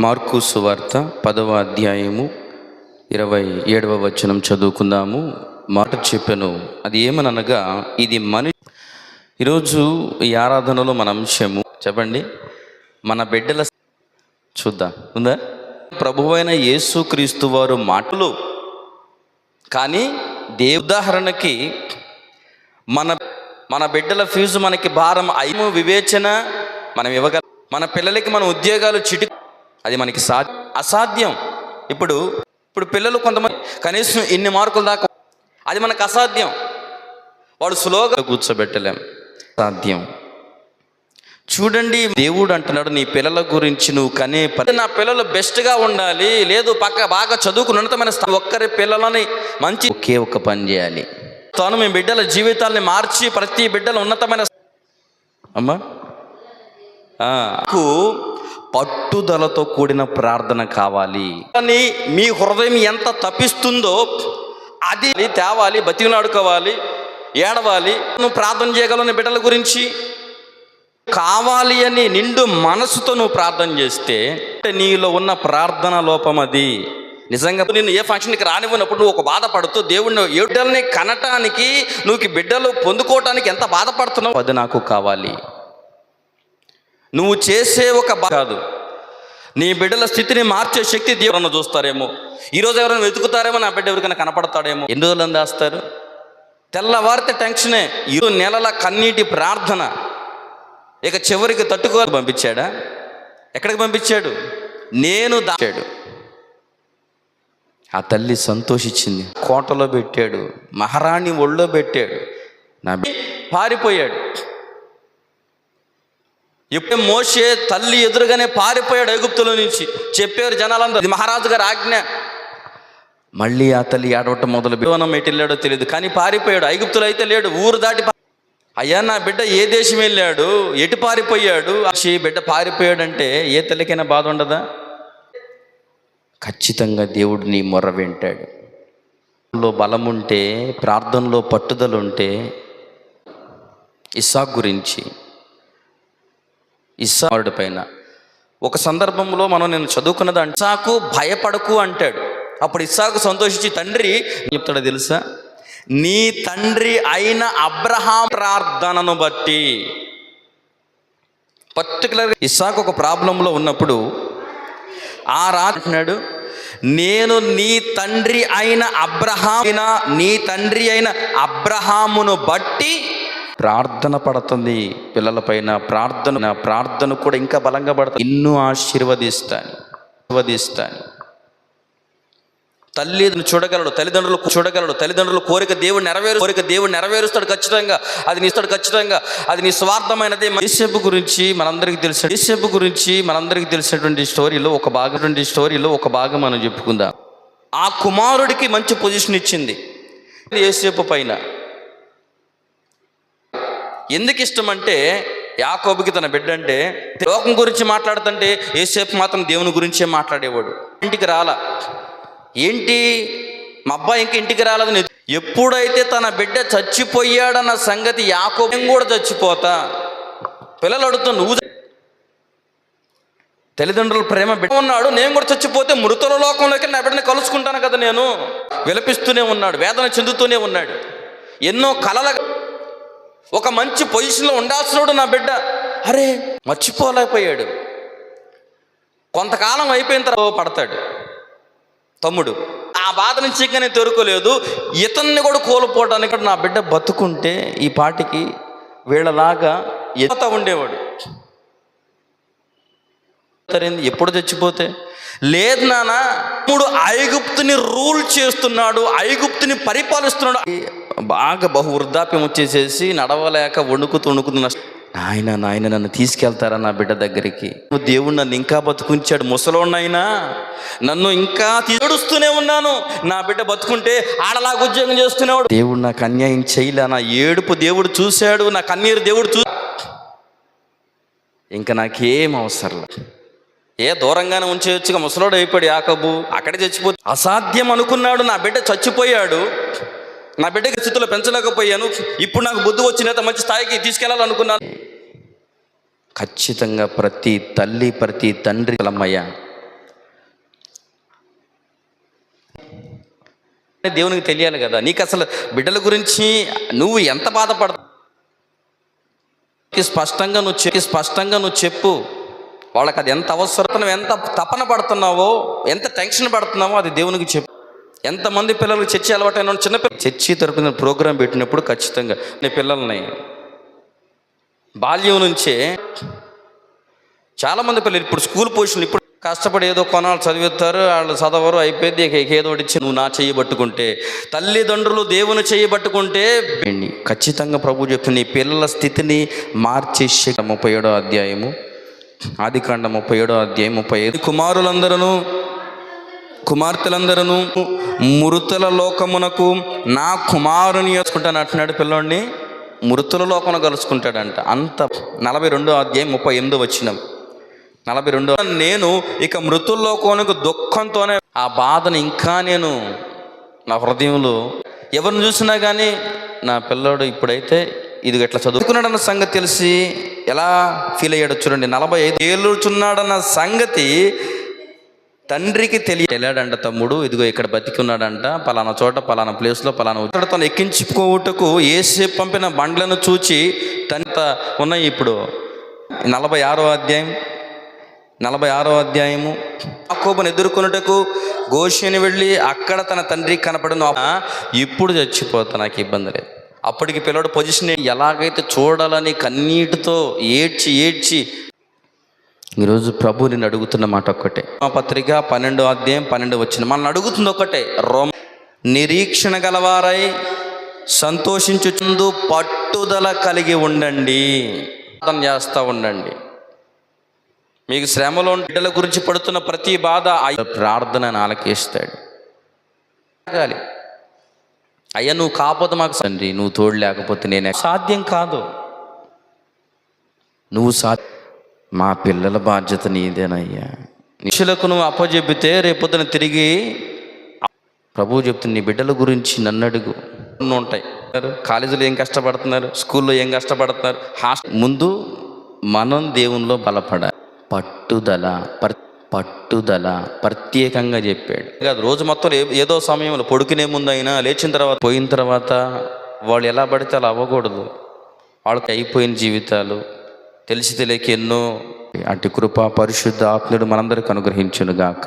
Mark సువార్త పదవ అధ్యాయము ఇరవై ఏడవ వచనం చదువుకుందాము. మాట చెప్పాను. అది ఏమనగా ఇది మని ఈరోజు ఈ ఆరాధనలో మన అంశము. చెప్పండి. మన బిడ్డల చూద్దాం. ఉందా? ప్రభువైన యేసుక్రీస్తు వారు మాటలు. కానీ దే ఉదాహరణకి మన మన బిడ్డల ఫీజు మనకి భారం అయ్యము వివేచన మనం ఇవ్వగల మన పిల్లలకి మన ఉద్యోగాలు చిటి అది మనకి సా అసాధ్యం. ఇప్పుడు ఇప్పుడు పిల్లలు కొంతమంది కనీసం ఇన్ని మార్కులు దాకా అది మనకు అసాధ్యం. వాడు స్లోగా కూర్చోబెట్టలేం. సాధ్యం చూడండి దేవుడు అంటున్నాడు నీ పిల్లల గురించి నువ్వు కనే పని నా పిల్లలు బెస్ట్గా ఉండాలి. లేదు పక్క బాగా చదువుకుని ఉన్నతమైన స్థాయి ఒక్కరి పిల్లలని మంచి ఒకే ఒక్క పని చేయాలి. తాను మీ బిడ్డల జీవితాల్ని మార్చి ప్రతి బిడ్డల ఉన్నతమైన అమ్మా. నాకు పట్టుదలతో కూడిన ప్రార్థన కావాలి. కానీ మీ హృదయం ఎంత తప్పిస్తుందో అది తేవాలి బతికినాడుకోవాలి ఏడవాలి. నువ్వు ప్రార్థన చేయగలవు బిడ్డల గురించి కావాలి అని నిండు మనసుతో నువ్వు ప్రార్థన చేస్తే నీలో ఉన్న ప్రార్థన లోపం అది. నిజంగా నేను ఏ ఫంక్షన్కి రానివ్వనప్పుడు నువ్వు ఒక బాధపడుతూ దేవుడిని ఏడుని కనటానికి నువ్వు బిడ్డలు పొందుకోవటానికి ఎంత బాధపడుతున్నావు? అది నాకు కావాలి. నువ్వు చేసే ఒక కాదు. నీ బిడ్డల స్థితిని మార్చే శక్తి దేవుడు చూస్తారేమో. ఈరోజు ఎవరైనా వెతుకుతారేమో నా బిడ్డ ఎవరికైనా కనపడతాడేమో. ఎన్ని రోజులు దాస్తారు తెల్లవారితే టెన్షనే ఈరోజు నెలల కన్నీటి ప్రార్థన. ఇక చివరికి తట్టుకో పంపించాడా? ఎక్కడికి పంపించాడు? నేను దాచాడు ఆ తల్లి సంతోషించింది. కోటలో పెట్టాడు. మహారాణి ఒళ్ళో పెట్టాడు. నా పారిపోయాడు. ఎప్పుడే మోసే తల్లి ఎదురుగానే పారిపోయాడు ఐగుప్తుల నుంచి. చెప్పారు జనాలందరూ మహారాజు గారు ఆజ్ఞ. మళ్ళీ ఆ తల్లి ఏడవటం మొదలు బివనం ఎటు వెళ్ళాడో తెలియదు కానీ పారిపోయాడు ఐగుప్తులు అయితే లేడు ఊరు దాటి అయ్యా నా బిడ్డ ఏ దేశం వెళ్ళాడు ఎటు పారిపోయాడు? అక్షి బిడ్డ పారిపోయాడంటే ఏ తల్లికైనా బాధ ఉండదా? ఖచ్చితంగా దేవుడు నీ మొర్ర వింటాడు. లో బలం ఉంటే ప్రార్థనలో పట్టుదల ఉంటే ఇస్సాక్ గురించి ఇస్సాకుడి పైన. ఒక సందర్భంలో మనం నేను చదువుకున్నది అంటే భయపడకు అంటాడు. అప్పుడు ఇస్సాకు సంతోషించి తండ్రి చెప్తాడో తెలుసా? నీ తండ్రి అయిన అబ్రహాం ప్రార్థనను బట్టి. పర్టికులర్గా ఇస్సాకు ఒక ప్రాబ్లంలో ఉన్నప్పుడు ఆ రాడు నేను నీ తండ్రి అయిన అబ్రహాం నీ తండ్రి అయిన అబ్రహామును బట్టి ప్రార్థన పడుతుంది పిల్లలపైన ప్రార్థన ప్రార్థన కూడా ఇంకా బలంగా పడుతుంది. ఇన్ను ఆశీర్వదిస్తాను ఆశీర్వదిస్తాను. తల్లిని చూడగలడు తల్లిదండ్రులు చూడగలడు తల్లిదండ్రులు కోరిక దేవుడు నెరవేరు కోరిక దేవుడు నెరవేరుస్తాడు ఖచ్చితంగా. అది ఇస్తాడు ఖచ్చితంగా. అది నీ స్వార్థమైనది. యేసేపు గురించి మనందరికీ తెలిసిన యేసేపు గురించి మనందరికీ తెలిసినటువంటి స్టోరీలో ఒక భాగం స్టోరీలో ఒక భాగం మనం చెప్పుకుందాం. ఆ కుమారుడికి మంచి పొజిషన్ ఇచ్చింది. ఏసేపు పైన. ఎందుకు ఇష్టం అంటే యాకోబుకి తన బిడ్డ అంటే లోకం గురించి మాట్లాడుతుంటే ఏసేపు మాత్రం దేవుని గురించే మాట్లాడేవాడు. ఇంటికి రాలా. ఏంటి? మా అబ్బాయి ఇంక ఇంటికి రాలేదని ఎప్పుడైతే తన బిడ్డ చచ్చిపోయాడన్న సంగతి యాకోబు "నేను కూడా చచ్చిపోతా. పిల్లలు అడుగుతా నువ్వు తల్లిదండ్రుల ప్రేమ బిడ్డ ఉన్నాడు నేను కూడా చచ్చిపోతే మృతుల లోకంలోకి నా బిడ్డని కలుసుకుంటాను కదా నేను. విలపిస్తూనే ఉన్నాడు వేదన చెందుతూనే ఉన్నాడు. ఎన్నో కలల ఒక మంచి పొజిషన్లో ఉండాల్సినోడు నా బిడ్డ. అరే మర్చిపోలేకపోయాడు. కొంతకాలం అయిపోయిన తర్వాత పడతాడు. తమ్ముడు ఆ బాధ నుంచి ఇంకా నేను తేరుకోలేదు. ఇతన్ని కూడా కోల్పోవడానికి నా బిడ్డ బతుకుంటే ఈ పాటికి వీళ్ళలాగా ఎత్త ఉండేవాడు. తరింది ఎప్పుడు చచ్చిపోతే? లేదు నాన్న ఇప్పుడు ఐగుప్తుని రూల్ చేస్తున్నాడు ఐగుప్తుని పరిపాలిస్తున్నాడు. బాగా బహు వృద్ధాప్యం వచ్చేసేసి నడవలేక వణుకు తొణుకుతున్న నాయన నాయన నన్ను తీసుకెళ్తారా నా బిడ్డ దగ్గరికి? దేవుడు నన్ను ఇంకా బతుకుంచాడు. ముసలోన్నైనా నన్ను ఇంకా ఏడుస్తూనే ఉన్నాను. నా బిడ్డ బతుకుంటే ఆడలాగా ఉద్యోగం చేస్తున్నాడు దేవుడు నాకు అన్యాయం చేయలే. నా ఏడుపు దేవుడు చూశాడు. నా కన్నీరు దేవుడు చూ ఇంకా నాకేం అవసరం ఏ దూరంగానే ఉంచేయచ్చుగా. ముసలోడు అయిపోయాడు యాకబు. అక్కడే చచ్చిపోతే అసాధ్యం అనుకున్నాడు. నా బిడ్డ చచ్చిపోయాడు. నా బిడ్డకి స్థితిలో పెంచలేకపోయాను. ఇప్పుడు నాకు బుద్ధి వచ్చినంత మంచి స్థాయికి తీసుకెళ్ళాలనుకున్నాను. ఖచ్చితంగా ప్రతి తల్లి ప్రతి తండ్రి అమ్మయ్య దేవునికి తెలియాలి కదా నీకు అసలు బిడ్డల గురించి నువ్వు ఎంత బాధపడతావు స్పష్టంగా నువ్వు చెప్పి స్పష్టంగా నువ్వు చెప్పు. వాళ్ళకి అది ఎంత అవసరం ఎంత తపన పడుతున్నావో ఎంత టెన్షన్ పడుతున్నావో అది దేవునికి చెప్పు. ఎంతమంది పిల్లలు చర్చి అలవాటైన చిన్నపిల్ల చర్చి తరపున ప్రోగ్రాం పెట్టినప్పుడు ఖచ్చితంగా నీ పిల్లల్ని బాల్యం నుంచే చాలామంది పిల్లలు ఇప్పుడు స్కూల్ పొజిషన్ ఇప్పుడు కష్టపడి ఏదో కొనాలు చదివిస్తారు వాళ్ళు చదవరు అయిపోయింది ఏదో ఒకటి ఇచ్చి నువ్వు నా చెయ్యి పట్టుకుంటే తల్లిదండ్రులు దేవుని చెయ్యి పట్టుకుంటే ఖచ్చితంగా ప్రభు చెప్తున్న నీ పిల్లల స్థితిని మార్చే ముప్పై ఏడో అధ్యాయము ఆది కాండ ముప్పై ఏడో అధ్యాయం ముప్పై ఐదు. కుమారులందరూ కుమార్తెలందరూ మృతుల లోకమునకు నా కుమారుని వేసుకుంటాను అంటున్నాడు పిల్లోడిని. మృతుల లోకమున కలుసుకుంటాడంట. అంత నలభై రెండో అధ్యాయం ముప్పై ఎనిమిదో వచ్చినాం నలభై రెండో నేను ఇక మృతుల్లోకోనికి దుఃఖంతోనే ఆ బాధను ఇంకా నేను నా హృదయంలో ఎవరిని చూసినా కానీ నా పిల్లోడు ఇప్పుడైతే ఇది ఎట్లా చదువుకున్నాడన్న సంగతి తెలిసి ఎలా ఫీల్ అయ్యాడు చూడండి. నలభై ఐదు ఏళ్ళుచున్నాడన్న సంగతి తండ్రికి తెలియ తమ్ముడు ఇదిగో ఇక్కడ బతికున్నాడంట పలానా చోట పలానా ప్లేస్లో పలానా తను ఎక్కించుకోవుటకు ఏసే పంపిన బండ్లను చూచి తంత ఉన్నాయి ఇప్పుడు. నలభై ఆరో అధ్యాయం నలభై ఆరో అధ్యాయము. యాకోబును ఎదుర్కొనుటకు గోషిని వెళ్ళి అక్కడ తన తండ్రికి కనపడను. ఇప్పుడు చచ్చిపోతా నాకు ఇబ్బంది లేదు. అప్పటికి పిల్లడు పొజిషన్ ఎలాగైతే చూడాలని కన్నీటితో ఏడ్చి ఏడ్చి ఈరోజు ప్రభు నేను అడుగుతున్న మాట ఒక్కటే. మా పత్రిక పన్నెండో అధ్యాయం పన్నెండు వచ్చిన మనల్ని అడుగుతుంది ఒకటే. రోమ నిరీక్షణ గలవారై సంతోషించుచుందు పట్టుదల కలిగి ఉండండి. ప్రార్థన చేస్తూ ఉండండి. మీకు శ్రమలో బిడ్డల గురించి పడుతున్న ప్రతి బాధ ప్రార్థన ప్రార్థనను ఆలకిస్తాడు అయ్యా నువ్వు కాకపోతే మాకు తండ్రి నువ్వు తోడు లేకపోతే నేనే సాధ్యం కాదు. నువ్వు సా మా పిల్లల బాధ్యత నీదేనయ్యా. నిషులకు నువ్వు అప్పచెబితే రేపొద్దున తిరిగి ప్రభువు చెప్తుంది నీ బిడ్డల గురించి నన్ను అడుగు. ఉంటాయి. కాలేజీలో ఏం కష్టపడుతున్నారు? స్కూల్లో ఏం కష్టపడుతున్నారు? హాస్టల్ ముందు మనం దేవునిలో బలపడాలి పట్టుదల పట్టుదల ప్రత్యేకంగా చెప్పాడు. కాదు రోజు మొత్తం ఏదో సమయంలో పొడుకునే ముందు అయినా లేచిన తర్వాత పోయిన తర్వాత వాళ్ళు ఎలా పడితే అలా అవ్వకూడదు. వాళ్ళకి అయిపోయిన జీవితాలు తెలిసి తెలియక ఎన్నో అటు కృప పరిశుద్ధ ఆత్ముడు మనందరికి అనుగ్రహించునుగాక.